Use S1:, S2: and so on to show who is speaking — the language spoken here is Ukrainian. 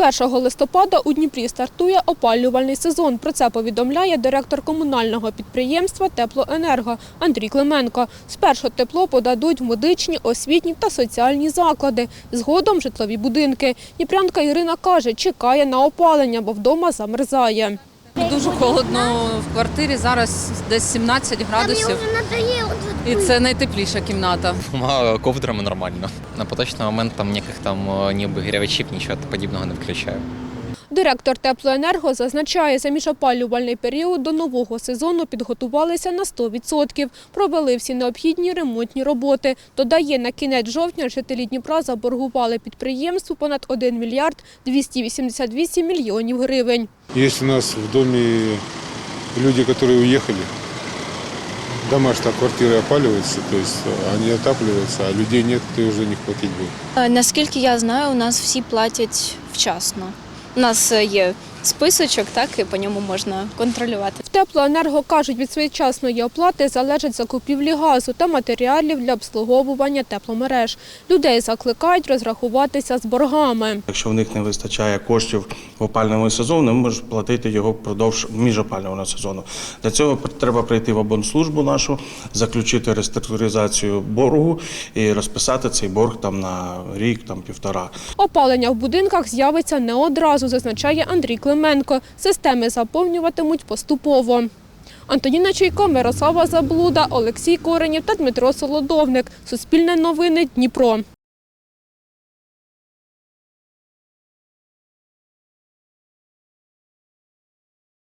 S1: З 1 листопада у Дніпрі стартує опалювальний сезон. Про це повідомляє директор комунального підприємства Теплоенерго Андрій Клименко. Спершу тепло подадуть в медичні, освітні та соціальні заклади. Згодом житлові будинки. Дніпрянка Ірина каже, чекає на опалення, бо вдома замерзає.
S2: Дуже холодно в квартирі. Зараз десь 17 градусів. І це найтепліша кімната.
S3: Двома ковдрами нормально. На поточний момент там ніяких там ніби ні нічого подібного не включаю.
S1: Директор Теплоенерго зазначає, за міжопалювальний період до нового сезону підготувалися на 100%. Провели всі необхідні ремонтні роботи. Додає, на кінець жовтня жителі Дніпра заборгували підприємству понад 1 мільярд 288 мільйонів гривень.
S4: Есть у нас в доме люди, которые уехали. Дома что квартиры опаливаются, то есть они отапливаются, а людей нет, кто уже не платить будет.
S5: Наскільки я знаю, у нас всі платять вчасно. У нас е, є списочок, так і по ньому можна контролювати.
S1: Теплоенерго кажуть, від своєчасної оплати залежать закупівлі газу та матеріалів для обслуговування тепломереж. Людей закликають розрахуватися з боргами.
S6: Якщо в них не вистачає коштів в опальному сезону, вони можуть платити його впродовж міжопального сезону. Для цього треба прийти в обонслужбу нашу, заключити реструктуризацію боргу і розписати цей борг там на рік, там півтора.
S1: Опалення в будинках з'явиться не одразу, зазначає Андрій Клименко. Системи заповнюватимуть поступово. Антоніна Чайко, Мирослава Заблуда, Олексій Коренів та Дмитро Солодовник. Суспільне новини Дніпро.